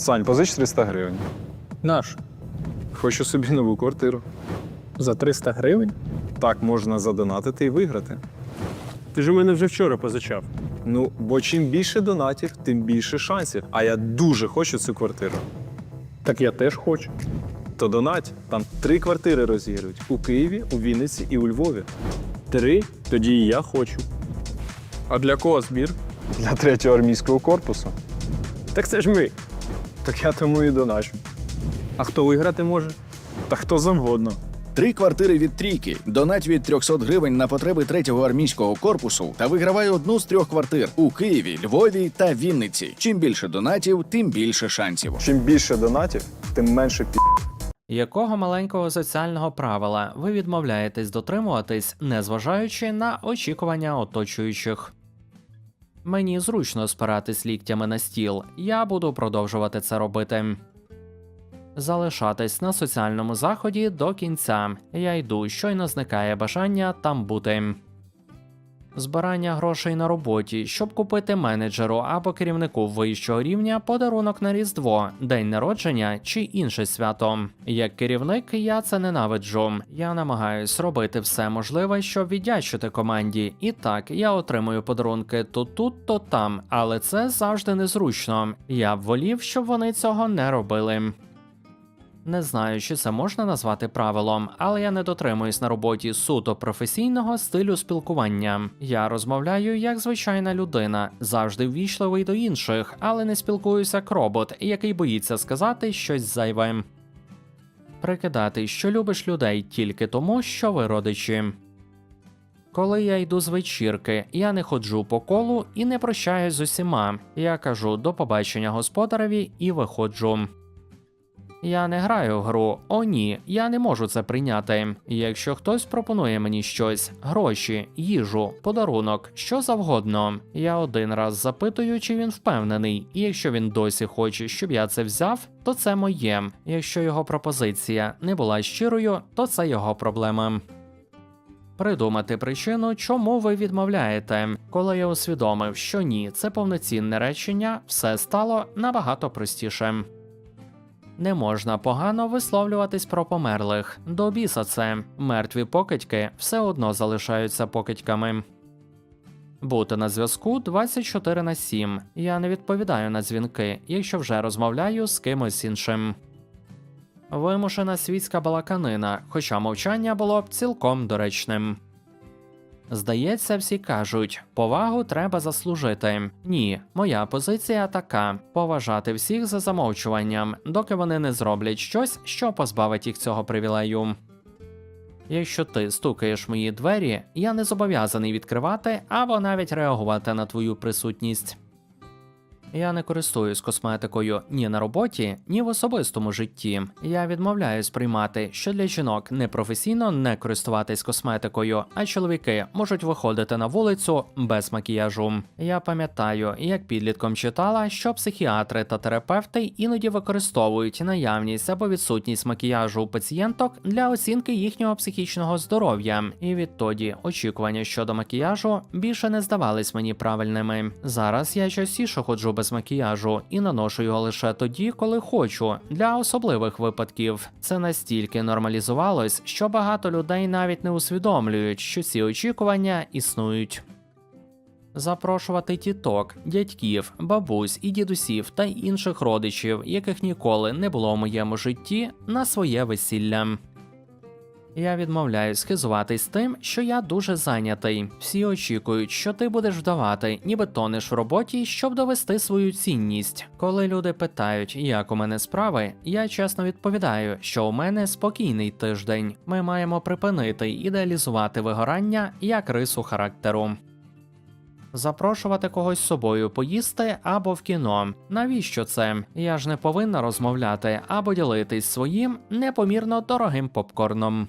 Сань, позич 300 гривень. Наш Хочу собі нову квартиру. за 300 гривень. Так можна задонатити і виграти. Ти ж у мене вже вчора позичав. Ну, бо чим більше донатів, тим більше шансів. А я дуже хочу цю квартиру. Так я теж хочу. То донать, там три квартири розігрують у Києві, у Вінниці і у Львові. Три, тоді і я хочу. А для кого збір? Для третього армійського корпусу. Так це ж ми. Так я тому і доначу. А хто виграти може? Та хто завгодно. Три квартири від трійки. Донать від 300 гривень на потреби третього армійського корпусу та вигравай одну з трьох квартир у Києві, Львові та Вінниці. Чим більше донатів, тим більше шансів. Чим більше донатів, тим менше пі. Якого маленького соціального правила ви відмовляєтесь дотримуватись, незважаючи на очікування оточуючих? Мені зручно спиратись ліктями на стіл, я буду продовжувати це робити. Залишатись на соціальному заході до кінця. Я йду, щойно зникає бажання там бути. Збирання грошей на роботі, щоб купити менеджеру або керівнику вищого рівня подарунок на Різдво, день народження чи інше свято. Як керівник, я це ненавиджу. Я намагаюсь робити все можливе, щоб віддячити команді. І так, я отримую подарунки то тут, то там, але це завжди незручно. Я б волів, щоб вони цього не робили. Не знаю, чи це можна назвати правилом, але я не дотримуюсь на роботі суто професійного стилю спілкування. Я розмовляю як звичайна людина, завжди ввічливий до інших, але не спілкуюся як робот, який боїться сказати щось зайве. Прикидати, що любиш людей тільки тому, що ви родичі. Коли я йду з вечірки, я не ходжу по колу і не прощаюсь з усіма. Я кажу до побачення господареві і виходжу. Я не граю в гру. О, ні, я не можу це прийняти. Якщо хтось пропонує мені щось, гроші, їжу, подарунок, що завгодно. Я один раз запитую, чи він впевнений, і якщо він досі хоче, щоб я це взяв, то це моє. Якщо його пропозиція не була щирою, то це його проблема. Придумати причину, чому ви відмовляєте. Коли я усвідомив, що ні, це повноцінне речення, все стало набагато простіше. Не можна погано висловлюватись про померлих. До біса це мертві покидьки все одно залишаються покидьками. Бути на зв'язку 24 на 7. Я не відповідаю на дзвінки, якщо вже розмовляю з кимось іншим. Вимушена світська балаканина, хоча мовчання було б цілком доречним. Здається, всі кажуть, повагу треба заслужити. Ні, моя позиція така: поважати всіх за замовчуванням, доки вони не зроблять щось, що позбавить їх цього привілею. Якщо ти стукаєш мої двері, я не зобов'язаний відкривати або навіть реагувати на твою присутність. Я не користуюсь косметикою ні на роботі, ні в особистому житті. Я відмовляюсь приймати, що для жінок непрофесійно не користуватись косметикою, а чоловіки можуть виходити на вулицю без макіяжу. Я пам'ятаю, як підлітком читала, що психіатри та терапевти іноді використовують наявність або відсутність макіяжу у пацієнток для оцінки їхнього психічного здоров'я, і відтоді очікування щодо макіяжу більше не здавались мені правильними. Зараз я частіше ходжу без макіяжу і наношу його лише тоді, коли хочу, для особливих випадків. Це настільки нормалізувалось, що багато людей навіть не усвідомлюють, що ці очікування існують. Запрошувати тіток, дядьків, бабусь і дідусів та інших родичів, яких ніколи не було в моєму житті, на своє весілля. Я відмовляюсь хизуватись тим, що я дуже зайнятий. Всі очікують, що ти будеш вдавати, ніби тонеш в роботі, щоб довести свою цінність. Коли люди питають, як у мене справи, я чесно відповідаю, що у мене спокійний тиждень. Ми маємо припинити ідеалізувати вигорання як рису характеру. Запрошувати когось з собою поїсти або в кіно. Навіщо це? Я ж не повинна розмовляти або ділитись своїм непомірно дорогим попкорном.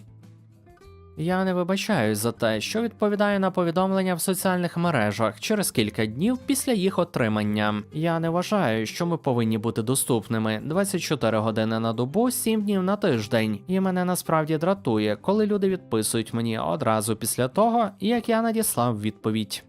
Я не вибачаюсь за те, що відповідаю на повідомлення в соціальних мережах через кілька днів після їх отримання. Я не вважаю, що ми повинні бути доступними 24 години на добу, 7 днів на тиждень, і мене насправді дратує, коли люди відписують мені одразу після того, як я надіслав відповідь.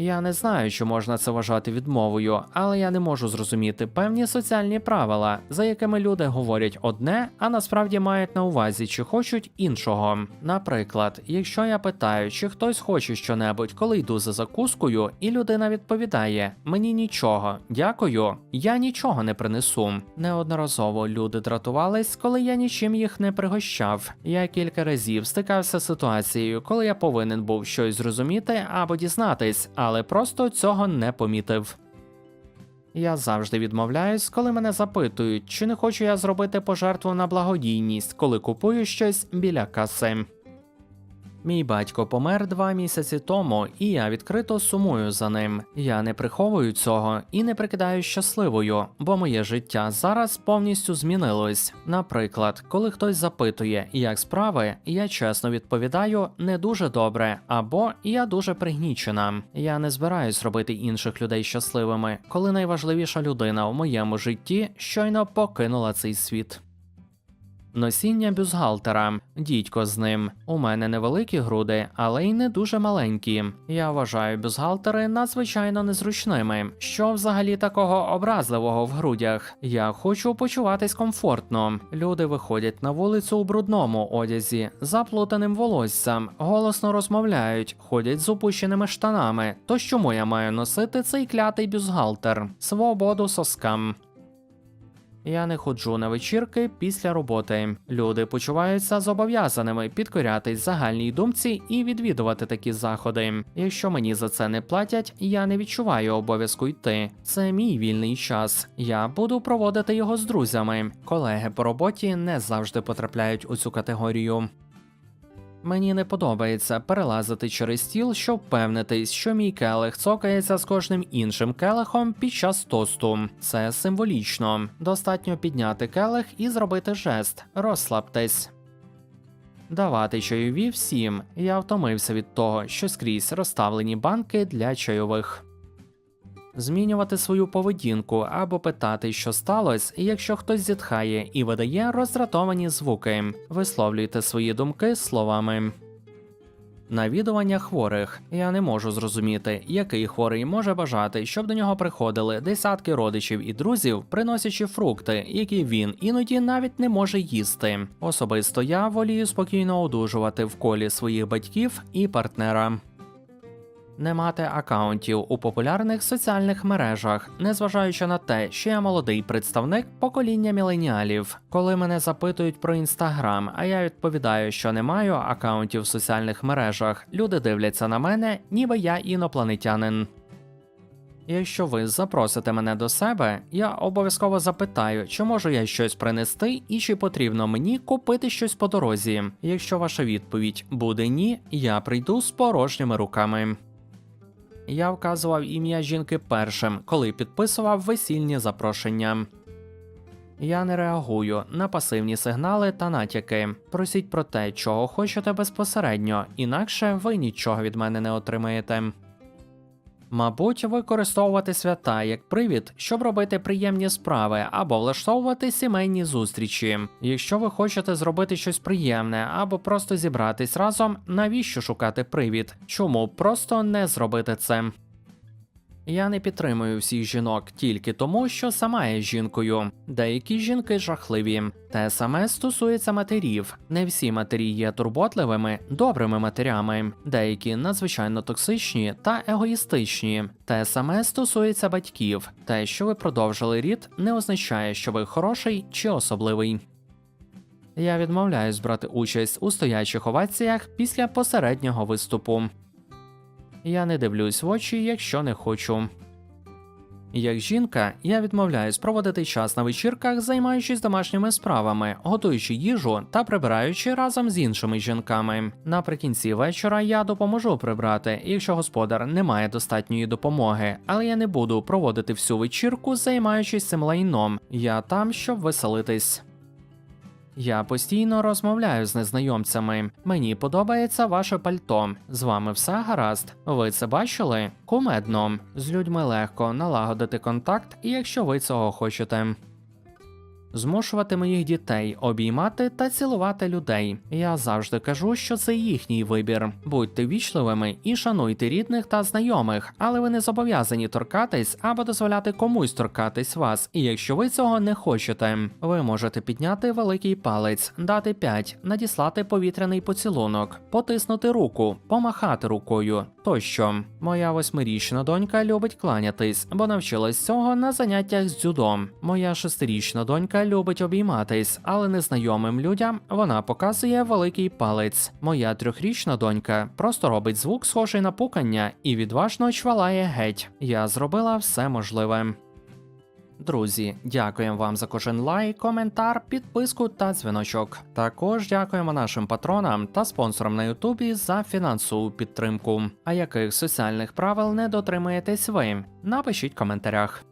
Я не знаю, чи можна це вважати відмовою, але я не можу зрозуміти певні соціальні правила, за якими люди говорять одне, а насправді мають на увазі, чи хочуть іншого. Наприклад, якщо я питаю, чи хтось хоче щонебудь, коли йду за закускою, і людина відповідає: Мені нічого, дякую, я нічого не принесу. Неодноразово люди дратувались, коли я нічим їх не пригощав. Я кілька разів стикався з ситуацією, коли я повинен був щось зрозуміти або дізнатись, але просто цього не помітив. Я завжди відмовляюсь, коли мене запитують, чи не хочу я зробити пожертву на благодійність, коли купую щось біля каси. Мій батько помер два місяці тому, і я відкрито сумую за ним. Я не приховую цього і не прикидаю щасливою, бо моє життя зараз повністю змінилось. Наприклад, коли хтось запитує, як справи, я чесно відповідаю не дуже добре, або я дуже пригнічена. Я не збираюсь робити інших людей щасливими, коли найважливіша людина в моєму житті щойно покинула цей світ. Носіння бюстгальтера. дідько з ним. У мене невеликі груди, але й не дуже маленькі. Я вважаю бюстгальтери надзвичайно незручними. Що взагалі такого образливого в грудях? Я хочу почуватись комфортно. Люди виходять на вулицю у брудному одязі, заплутаним волоссям, голосно розмовляють, ходять з опущеними штанами. То чому я маю носити цей клятий бюстгальтер? Свободу соскам. Я не ходжу на вечірки після роботи. Люди почуваються зобов'язаними підкорятись загальній думці і відвідувати такі заходи. Якщо мені за це не платять, я не відчуваю обов'язку йти. Це мій вільний час. Я буду проводити його з друзями. Колеги по роботі не завжди потрапляють у цю категорію. Мені не подобається перелазити через стіл, щоб впевнитись, що мій келих цокається з кожним іншим келихом під час тосту. Це символічно. Достатньо підняти келих і зробити жест. Розслабтесь. Давати чайові всім. Я втомився від того, що скрізь розставлені банки для чайових. Змінювати свою поведінку або питати, що сталося, якщо хтось зітхає і видає роздратовані звуки. Висловлюйте свої думки словами. Навідування хворих. Я не можу зрозуміти, який хворий може бажати, щоб до нього приходили десятки родичів і друзів, приносячи фрукти, які він іноді навіть не може їсти. Особисто я волію спокійно одужувати в колі своїх батьків і партнера не мати акаунтів у популярних соціальних мережах, незважаючи на те, що я молодий представник покоління міленіалів. Коли мене запитують про інстаграм, а я відповідаю, що не маю акаунтів в соціальних мережах, люди дивляться на мене, ніби я інопланетянин. Якщо ви запросите мене до себе, я обов'язково запитаю, чи можу я щось принести і чи потрібно мені купити щось по дорозі. Якщо ваша відповідь буде ні, я прийду з порожніми руками. Я вказував ім'я жінки першим, коли підписував весільні запрошення. Я не реагую на пасивні сигнали та натяки. Просіть про те, чого хочете безпосередньо, інакше ви нічого від мене не отримаєте. Мабуть, використовувати свята як привід, щоб робити приємні справи або влаштовувати сімейні зустрічі. Якщо ви хочете зробити щось приємне або просто зібратись разом, навіщо шукати привід? Чому просто не зробити це? Я не підтримую всіх жінок тільки тому, що сама є жінкою. Деякі жінки жахливі. Те саме стосується матерів. Не всі матері є турботливими, добрими матерями, деякі надзвичайно токсичні та егоїстичні. Те саме стосується батьків. Те, що ви продовжили рід, не означає, що ви хороший чи особливий. Я відмовляюсь брати участь у стоячих оваціях після посереднього виступу. Я не дивлюсь в очі, якщо не хочу. Як жінка, я відмовляюсь проводити час на вечірках, займаючись домашніми справами, готуючи їжу та прибираючи разом з іншими жінками. Наприкінці вечора я допоможу прибрати, якщо господар не має достатньої допомоги, але я не буду проводити всю вечірку, займаючись цим лайном. Я там, щоб веселитись. Я постійно розмовляю з незнайомцями. Мені подобається ваше пальто. З вами все гаразд. Ви це бачили? Кумедно. З людьми легко налагодити контакт, якщо ви цього хочете. Змушувати моїх дітей обіймати та цілувати людей. Я завжди кажу, що це їхній вибір. Будьте вічливими і шануйте рідних та знайомих, але ви не зобов'язані торкатись або дозволяти комусь торкатись вас. І якщо ви цього не хочете, ви можете підняти великий палець, дати 5, надіслати повітряний поцілунок, потиснути руку, помахати рукою тощо. Моя восьмирічна донька любить кланятись, бо навчилась цього на заняттях з дзюдо. Моя шестирічна донька любить обійматись, але незнайомим людям вона показує великий палець. Моя трьохрічна донька просто робить звук, схожий на пукання, і відважно чвалає геть. Я зробила все можливе. Друзі, дякуємо вам за кожен лайк, коментар, підписку та дзвіночок. Також дякуємо нашим патронам та спонсорам на Ютубі за фінансову підтримку. А яких соціальних правил не дотримуєтесь ви? Напишіть в коментарях.